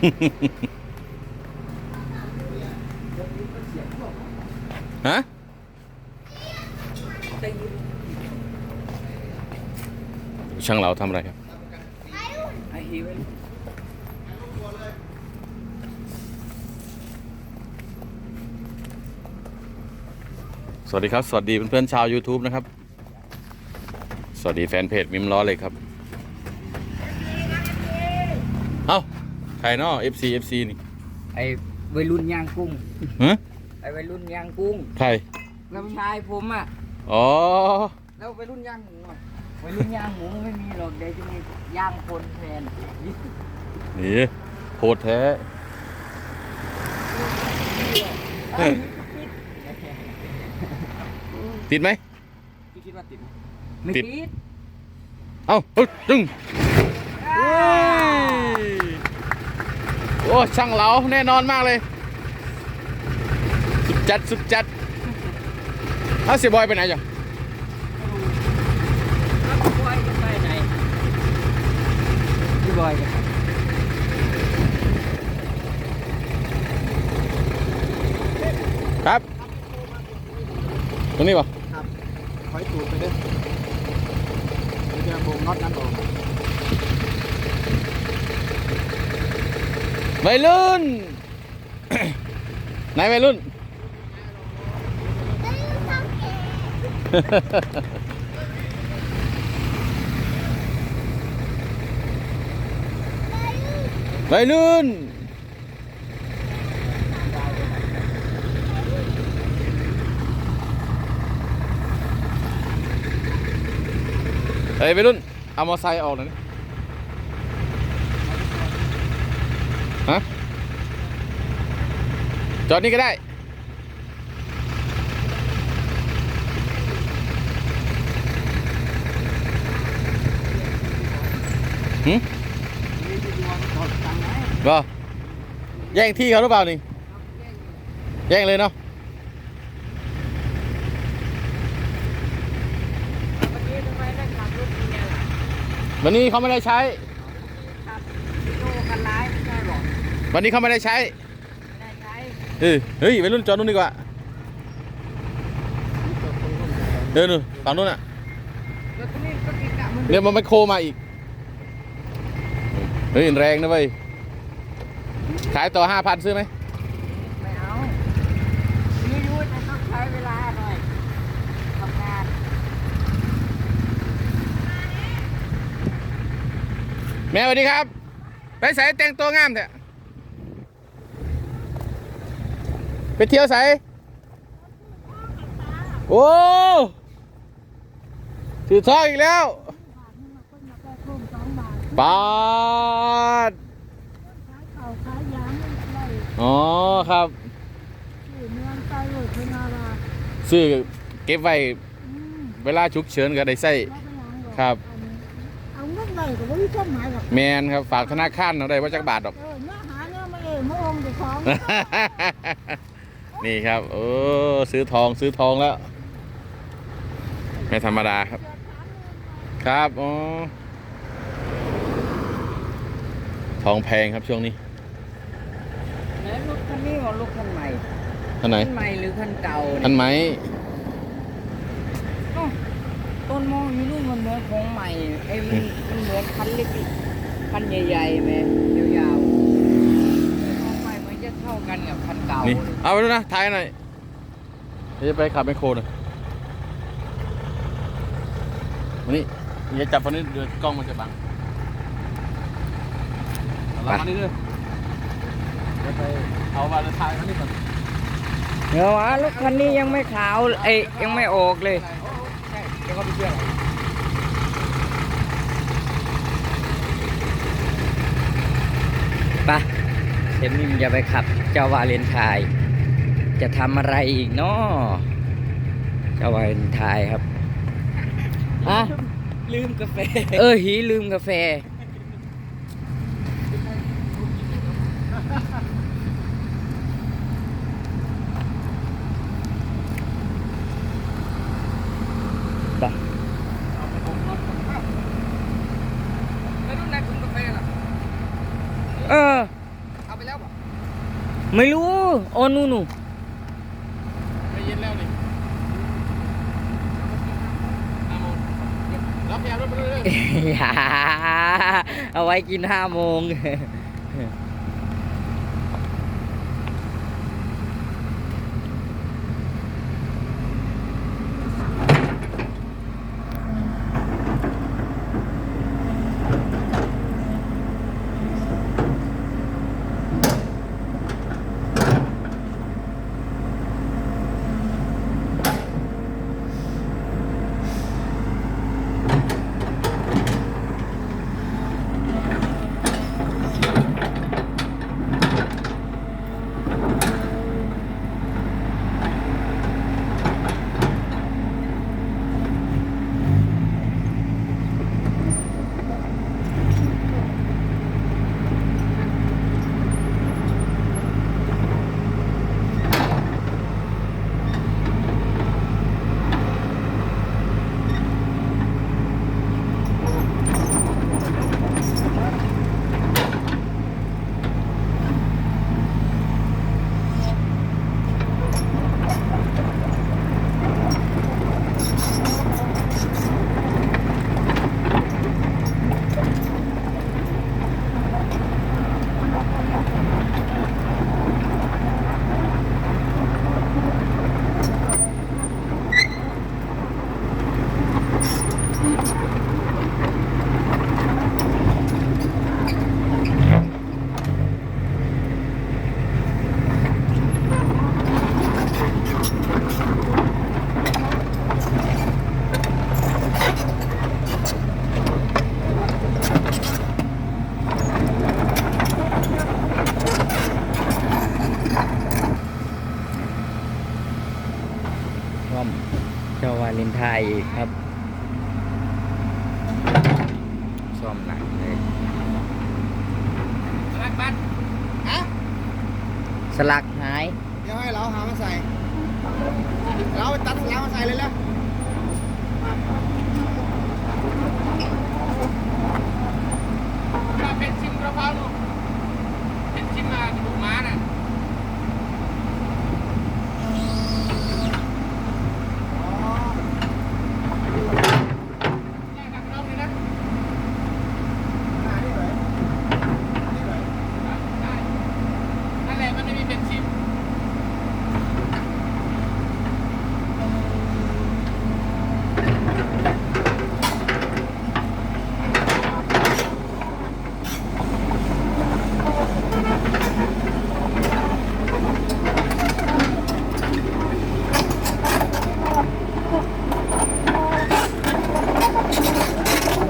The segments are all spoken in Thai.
ฮะช่างเราทำอะไรครับสวัสดีครับ สวัสดีเพื่อนๆชาว YouTube นะครับ สวัสดีแฟนเพจมิมล้อเลยครับ เอ้า ใครเนาะ FC FC นี่ไอวัยรุ่นย่างกุ้ง ฮะไอวัยรุ่นย่างกุ้งใครน้ำชายผมอะ อ๋อ แล้ววัยรุ่นย่างหมูอะวัยรุ่นย่างหมูไม่มีหรอกเดี๋ยวจะมีย่างคนแทนนี่โคตรแท้เอ้ย ติดไหม พี่คิดว่าติดไหมไม่ติติดดเอ้าฮึดดึง โอ้ช่างเราแน่นอนมากเลย สุดจัดสุดจัดเอ้าเสียบอยไปไหนจ้ะบอยจะไปไหนพี่บอยจะครับ ตรงนี้ป่ะครับคอยตูดไปด้อเดี๋ยวจะบ่งน็อตนั้นออก วัยรุ่น ไหนวัยรุ่น วัยรุ่น เฮ้ยวัยรุ่น เอามอไซค์ออกหน่อยดิฮะ จอดนี่ก็ได้ หืมก็แย่งที่เขาหรือเปล่านี่ แย่งเลยเนาะวันนี้ทำไมได้ขับรถเมียล่ะวันนี้เขาไม่ได้ใช้ขับโลกันร้ายไม่ใช่หรอกวันนี้เขาไม่ได้ใช้ไม่ได้ใช้ เออเฮ้ยไปรุ่นจอดนู่นดีกว่าเดินนู่นฝั่งนู้นอะเดี๋ยวมันไปโคมาอีก เฮ้ยแรงนะเว้ย ขายต่อห้าพันซื้อไหมไม่เอามีอยู่แต่ต้องใช้เวลาหน่อยทำงานแม่สวัสดีครับ ไปใส่แต่งตัวงามเถอะ ไปเที่ยวใส่โอ้ถือทองอีกแล้วปาดเขาขายยางไล่อ๋อครับที่เมืองไทยเลยพนาราซื้อเก็บไว้อืมเวลาฉุกเฉินก็ได้ใส่แล้วไปยังอกครับอันนี้เอาเงินไหลก็ไม่มีต้นไม้หรอกแมนครับฝากธนาคารเอาได้ว่าจักบาทดอกเออเนื้อหาเนื้อมาเองมาองค์เดี๋ยวของ นี่ครับโอ้ซื้อทองซื้อทองแล้ว ไม่ธรรมดาครับ ครับอ๋อทองแพงครับช่วงนี้แล้วรถคันนี้ว่ารถคันใหม่ท่านไหนคันใหม่หรือคันเก่าท่านไหมเอ้าต้นมองอยู่นู่นมันเหมือนของใหม่ไอ้มันมันเหมือนคันเล็กคันใหญ่ๆไหมยาวๆของใหม่มันจะเท่า กันกับคันเก่านี่เลยเอาไปดูนะถ่ายหน่อยเดี๋ยวจะไปขับไมคโครหน่อยมานี่อย่าจับฟันนี้เดี๋ยวกล้องมันจะบังเอาละมานี่ด้วยเดี๋ยวไปเอาวาเลนไทน์มานี่ก่อนเดี๋ยววะรถคันนี้ยังไม่ขาวไอ้ยยังไม่ออกเลย ใช่เดี๋ยวเขาไปเชื่ออะไรไป เซมิมจะไปขับเจ้าวาเลนไทน์จะทำอะไรอีกเนาะเจ้าวาเลนไทน์ครับอะลืมกาแฟ เออหีลืมกาแฟ ไป แล้วรุ่นไหนถุงกาแฟล่ะ เออ ไม่รู้ โอ้ นู่นนู่นไม่เย็นแล้วนี่ห้าโมงรับแขกรถไปเรื่อยอย่าเอาไว้กินห้าโมง ครับซ่อมหนักเลยๆรักบัตรฮะสลักหายเดี๋ยวให้เราหามาใส่เราไปตัดเรามาใส่เลยแล้วเป็นชิมกระเพราดูเป็นชิมมากระดูกม้าน่ะได้ครับรอบนี้นะได้นั่นแหละมันไม่มีเป็นชิม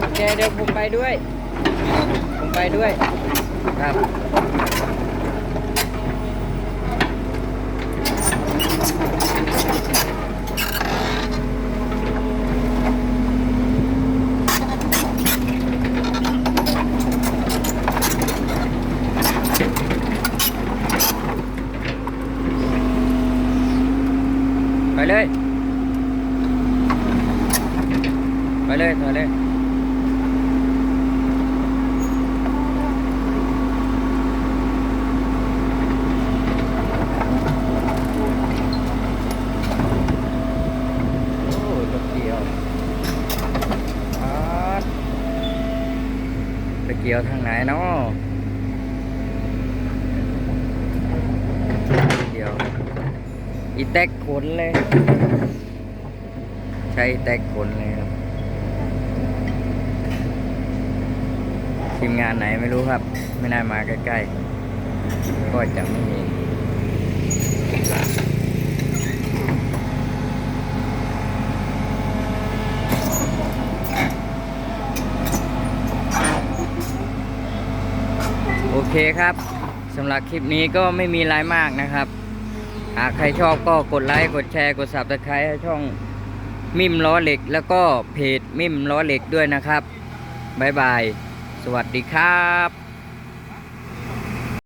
โอเคเดี๋ยวผมไป ด้วยผมไปด้วยครับไปเลย ไปเลยถอยเลย โอ้รถเกี่ยวอาด เดี๋ยวทางไหนเนาะเกี่ยว อีแตกขนเลย ใช้แตกขนเลยครับ ทีมงานไหนไม่รู้ครับ ไม่น่ามาใกล้ๆ ก็จะไม่เห็น โอ เคครับสำหรับคลิปนี้ก็ไม่มีอะไรมากนะครับ หากใครชอบก็กดไลค์ กดแชร์ กด subscribe ให้ช่องมิมล้อเหล็ก แล้วก็เพจมิมล้อเหล็กด้วยนะครับ บ๊ายบาย สวัสดีครับ